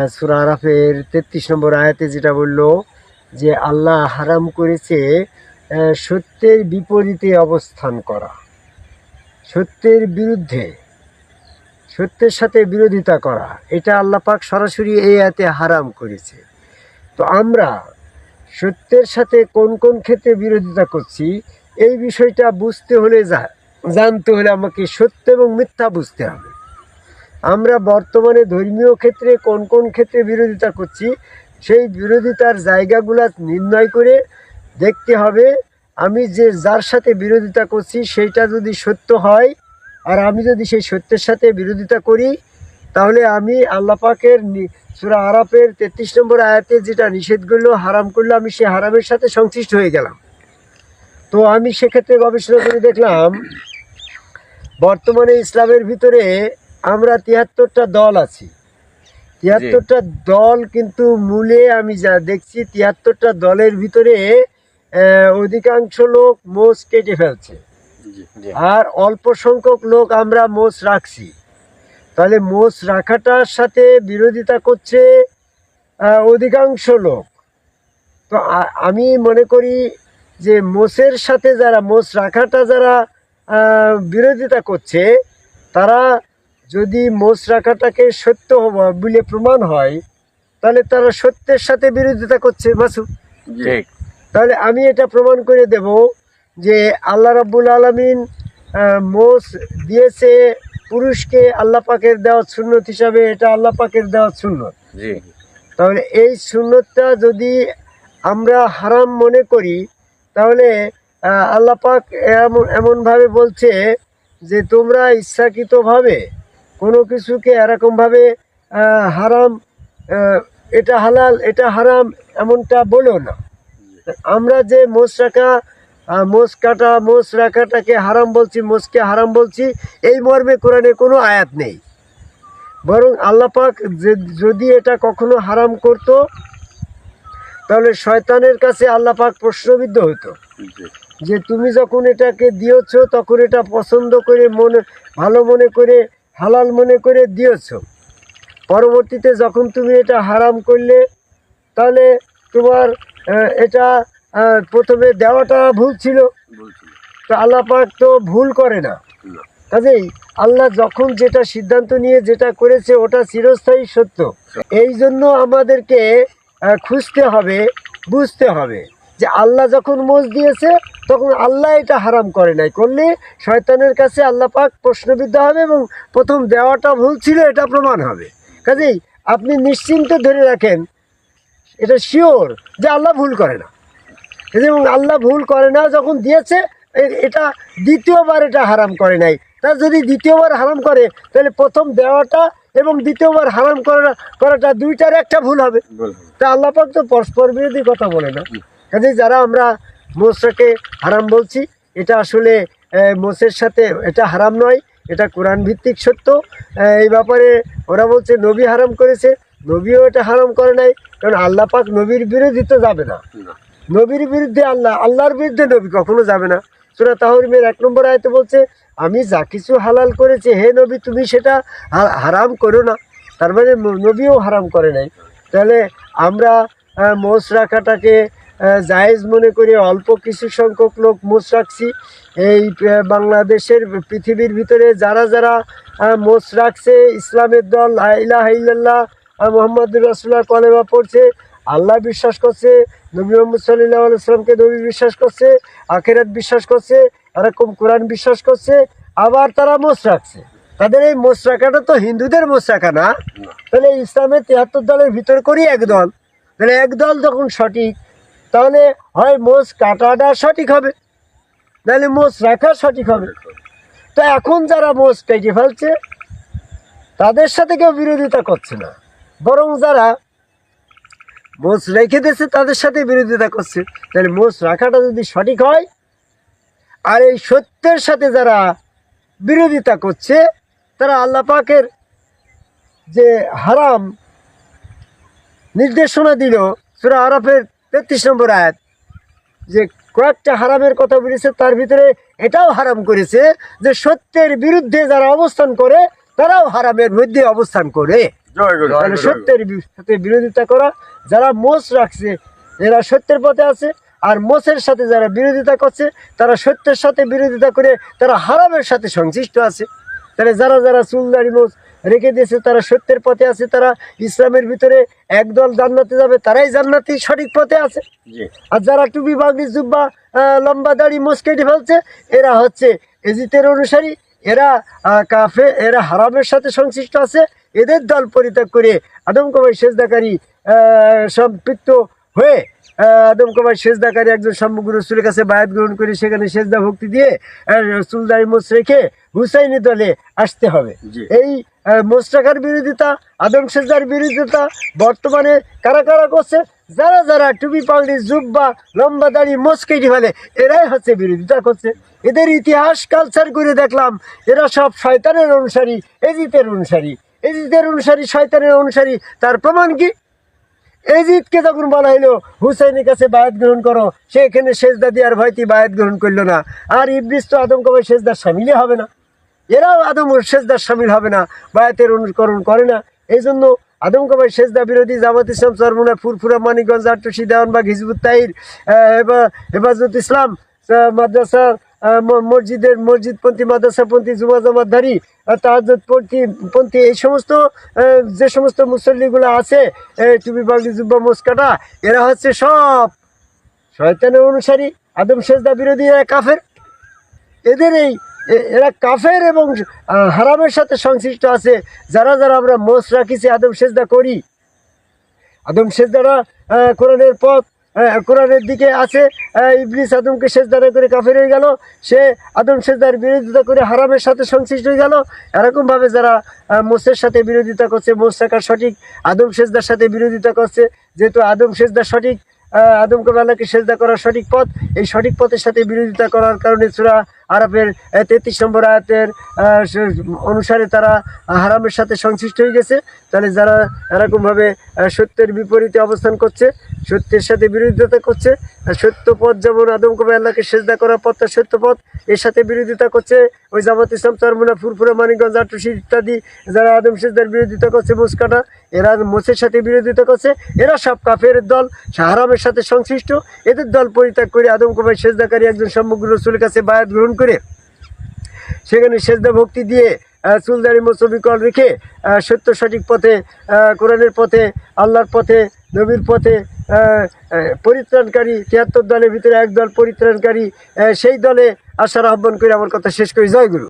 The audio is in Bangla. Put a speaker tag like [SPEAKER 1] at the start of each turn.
[SPEAKER 1] সুরা আরাফের তেত্রিশ নম্বর আয়াতে যেটা বলল যে, আল্লাহ হারাম করেছে সত্যের বিপরীতে অবস্থান করা। সত্যের বিরুদ্ধে, সত্যের সাথে বিরোধিতা করা। এটা আল্লাহ পাক সরাসরি এই আয়াতে হারাম করেছে। তো আমরা সত্যের সাথে কোন কোন ক্ষেত্রে বিরোধিতা করছি, এই বিষয়টা বুঝতে হলে যা- জানতে হলে আমাকে সত্য এবং মিথ্যা বুঝতে হবে। আমরা বর্তমানে ধর্মীয় ক্ষেত্রে কোন কোন ক্ষেত্রে বিরোধিতা করছি, সেই বিরোধিতার জায়গাগুলো নির্ণয় করে দেখতে হবে। আমি যে যার সাথে বিরোধিতা করছি, সেইটা যদি সত্য হয়, আর আমি যদি সেই সত্যের সাথে বিরোধিতা করি, তাহলে আমি আল্লাহ পাকের সুরা আরাফের তেত্রিশ নম্বর আয়াতে যেটা নিষেধ করল, হারাম করল, আমি সেই হারামের সাথে সংশ্লিষ্ট হয়ে গেলাম। তো আমি সেক্ষেত্রে গবেষণা করে দেখলাম, বর্তমানে ইসলামের ভিতরে আমরা তিয়াত্তরটা দল আছি। তিয়াত্তরটা দল কিন্তু মূলে আমি যা দেখছি তিয়াত্তরটা দলের ভিতরে অধিকাংশ লোক মোষ কেটে ফেলছে। আর অল্প সংখ্যক লোক আমরা মোষ রাখছি। তাহলে মোষ রাখাটার সাথে বিরোধিতা করছে অধিকাংশ লোক। তো আমি মনে করি যে মোষের সাথে যারা মোষ রাখাটা যারা বিরোধিতা করছে তারা যদি মোষ রাখাটাকে সত্য হওয়া বলে প্রমাণ হয় তাহলে তারা সত্যের সাথে বিরোধিতা করছে মাসু তাহলে আমি এটা প্রমাণ করে দেব যে আল্লাহ রাব্বুল আলমিন মোষ দিয়েছে পুরুষকে আল্লাহ পাকের দেওয়া সুন্নত হিসাবে এটা আল্লাহ পাকের দেওয়া সুন্নত। তাহলে এই সুন্নতটা যদি আমরা হারাম মনে করি তাহলে আহ, আল্লাহ পাক এমন এমনভাবে বলছে যে তোমরা ইচ্ছাকৃতভাবে কোনো কিছুকে এরকমভাবে হারাম এটা হালাল এটা হারাম এমনটা বলো না। আমরা যে মোষ রাখা মোষ কাটা মোষ রাখাটাকে হারাম বলছি মোষকে হারাম বলছি এই মর্মে কোরআনে কোনো আয়াত নেই। বরং আল্লাপাক যদি এটা কখনো হারাম করত তাহলে শয়তানের কাছে আল্লাপাক প্রশ্নবিদ্ধ হতো। যে তুমি যখন এটাকে দিয়েছ তখন এটা পছন্দ করে মনে ভালো মনে করে হালাল মনে করে দিয়েছ। পরবর্তীতে যখন তুমি এটা হারাম করলে তাহলে তোমার এটা প্রথমে দেওয়াটা ভুল ছিল। তো আল্লাহ পাক তো ভুল করে না।
[SPEAKER 2] না।
[SPEAKER 1] কাজেই আল্লাহ যখন যেটা সিদ্ধান্ত নিয়ে যেটা করেছে ওটা চিরস্থায়ী সত্য। এই জন্য আমাদেরকে খুঁজতে হবে বুঝতে হবে। যে আল্লাহ যখন মোজ দিয়েছে তখন আল্লাহ এটা হারাম করে নাই। করলে শয়তানের কাছে আল্লাহ পাক প্রশ্নবিদ্ধ হবে এবং প্রথম দেওয়াটা ভুল ছিল এটা প্রমাণ হবে। কাজেই আপনি নিশ্চিন্ত ধরে রাখেন এটা শিওর যে আল্লাহ ভুল করে না। এবং আল্লাহ ভুল করে না যখন দিয়েছে এটা দ্বিতীয়বার এটা হারাম করে নাই। তা যদি দ্বিতীয়বার হারাম করে তাহলে প্রথম দেওয়াটা এবং দ্বিতীয়বার হারাম করা করাটা দুইটার একটা ভুল হবে। তা আল্লাহ পাক তো পরস্পর বিরোধী কথা বলে না। কাজে যারা আমরা মোষটাকে হারাম বলছি এটা আসলে মোষের সাথে এটা হারাম নয় এটা কোরআন ভিত্তিক সত্য এই ব্যাপারে ওরা বলছে নবী হারাম করেছে নবীও এটা হারাম করে নাই কারণ আল্লাহ পাক নবীর বিরোধী তো যাবে না। নবীর বিরুদ্ধে আল্লাহ আল্লাহর বিরুদ্ধে নবী কখনো যাবে না। সুরা তাহরিমের এক নম্বর আয়তে বলছে আমি যা কিছু হালাল করেছি হে নবী তুমি সেটা হারাম করো না। তার মানে নবীও হারাম করে নাই। তাহলে আমরা মোষ রাখাটাকে জায়েজ মনে করে অল্প কিছু সংখ্যক লোক মোষ রাখছি। এই বাংলাদেশের পৃথিবীর ভিতরে যারা যারা মোষ রাখছে, ইসলামের দল ইলাহ ইল্লাল্লাহ মোহাম্মদ রসুল্লাহ কলেমা পড়ছে, আল্লাহ বিশ্বাস করছে, নবী মোহাম্মদ সাল্লাহ আলাইসলামকে নবী বিশ্বাস করছে, আখেরাত বিশ্বাস করছে, এরকম কোরআন বিশ্বাস করছে, আবার তারা মোষ রাখছে। তাদের এই মোষ রাখাটা তো হিন্দুদের মোষ রাখা না। তাহলে ইসলামের তিয়াত্তর দলের ভিতর করি এক দল। তাহলে এক দল যখন সঠিক তাহলে হয় মোষ কাটাটা সঠিক হবে, নাহলে মোষ রাখা সঠিক হবে। তো এখন যারা মোষ কেটে ফেলছে, তাদের সাথে কেউ বিরোধিতা করছে না। বরং যারা মোষ রেখে দিয়েছে, তাদের সাথে বিরোধিতা করছে। তাহলে মোষ রাখাটা যদি সঠিক হয়, আর এই সত্যের সাথে যারা বিরোধিতা করছে, তারা আল্লাহ পাকের যে হারাম নির্দেশনা দিল, সুরা আরফের তেত্রিশ নম্বর আয়াত যে কয়েকটা হারামের কথা বলেছে তার ভিতরে এটাও হারাম করেছে যে সত্যের বিরুদ্ধে যারা অবস্থান করে তারাও হারামের মধ্যে অবস্থান করে। সত্যের সাথে বিরোধিতা করা যারা মোষ রাখছে এরা সত্যের পথে আছে আর মোষের সাথে যারা বিরোধিতা করছে তারা সত্যের সাথে বিরোধিতা করে তারা হারামের সাথে সংশ্লিষ্ট আছে। তাহলে যারা যারা চুলদারি মোষ রেখে দিয়েছে তারা সত্যের পথে আছে তারা ইসলামের ভিতরে একদল জান্নাতে যাবে তারাই জান্নাতি সঠিক পথে আছে। আর যারা টুপি বাগড়ি জুব্বা লম্বা দাড়ি মোষ কেটে ফেলছে এরা হচ্ছে এজিতের অনুসারী এরা কাফে এরা হারামের সাথে সংশ্লিষ্ট আছে এদের দল পরিত্যাগ করে আদম কবাই সেজদাকারী সম্পৃক্ত হয়ে আদম কবাই সেজদাকারী একজন সমগ্র রসুলের কাছে বায়াত গ্রহণ করে সেখানে সেজদা ভক্তি দিয়ে চুলদারি মোষ রেখে হুসাইনি দলে আসতে হবে। এই মোস্তাকার বিরোধিতা, আদম সেজদার বিরোধিতা, বর্তমানে কারা কারা করছে? যারা যারা টুপি পাগড়ি, জুব্বা, লম্বা দাড়ি মস্কেটি ফেলে, এরাই হচ্ছে বিরোধিতা করছে। এদের ইতিহাস কালচার করে দেখলাম, এরা সব শয়তানের অনুসারী এজিতের অনুসারী। এজিতের অনুসারী শয়তানের অনুসারী, তার প্রমাণ কি? এজিদকে যখন বলা হলো, হুসাইনের কাছে বায়াত গ্রহণ করো, সে এখানে সেজদা দেওয়ার ভয়তে বায়াত গ্রহণ করল না। আর ইবলিস তো আদম কবে সেজদার সামিলই হবে না। এরাও আদম সেজদার সামিল হবে না বায়াতের অনুকরণ করে না। এই জন্য আদম কবাই সেজদা বিরোধী জামাত ইসলাম, চরমুনা, ফুরফুরা, মানিকগঞ্জ আটটুসি দেওয়ানবাগ, হিজবুত তাইর হেফাজত ইসলাম মাদ্রাসা মসজিদের মসজিদপন্থী, মাদ্রাসাপন্থী, জুমা জামাতধারী তাহাজপন্থী পন্থী, এই সমস্ত যে সমস্ত মুসল্লিগুলো আছে টুপি বাগলি জুব্বা মোসকাটা এরা হচ্ছে সব শয়তানের অনুসারী। আদম সেজদা বিরোধী কাফের। এদের এই এরা কাফের এবং হারামের সাথে সংশ্লিষ্ট আছে। যারা যারা আমরা মোষ রাখিছি আদম সেজদা করি। আদম সেজদারা কোরআনের পথ কোরআনের দিকে আছে। ইবলিস আদমকে সেজদারা করে কাফের হয়ে গেল। সে আদম সেজদার বিরোধিতা করে হারামের সাথে সংশ্লিষ্ট হয়ে গেল। এরকমভাবে যারা মোষের সাথে বিরোধিতা করছে মোষ রাখার সঠিক আদম সেজদার সাথে বিরোধিতা করছে যেহেতু আদম সেজদা সঠিক আহ, আদম কবালাকে সেজদা করার সঠিক পথ এই সঠিক পথের সাথে বিরোধিতা করার কারণে সুরা আরবের তেত্রিশ নম্বর আয়াতের অনুসারে তারা হারামের সাথে সংশ্লিষ্ট হয়ে গেছে। তাহলে যারা এরকমভাবে সত্যের বিপরীতে অবস্থান করছে, সত্যের সাথে বিরোধিতা করছে সত্য পথ যেমন আদম কবে আল্লাহকে সেজদা করার পথটা সত্য পথ, এর সাথে বিরোধিতা করছে, ওই জামাত ইসলাম, চরমুনা, ফুরফুরা, মানিকগঞ্জ আটুসি ইত্যাদি যারা আদম সেজদার বিরোধিতা করছে, মুসকাটা, এরা মোসের সাথে বিরোধিতা করছে, এরা সব কাফের দল হারামের সাথে সংশ্লিষ্ট, এদের দল পরিত্যাগ করে আদম কবাই সেজদাকারী একজন সমগ্র রসুলের কাছে বায়াত গ্রহণ করে সেখানে সেজদা ভক্তি দিয়ে চুলদারি মোসবিকল রেখে সত্য সঠিক পথে কোরআনের পথে, আল্লাহর পথে, নবীর পথে পরিত্রাণকারী, তিয়াত্তর দলের ভিতরে একদল পরিত্রাণকারী সেই দলে আসার আহ্বান করে আমার কথা শেষ করি। জয় গুরু।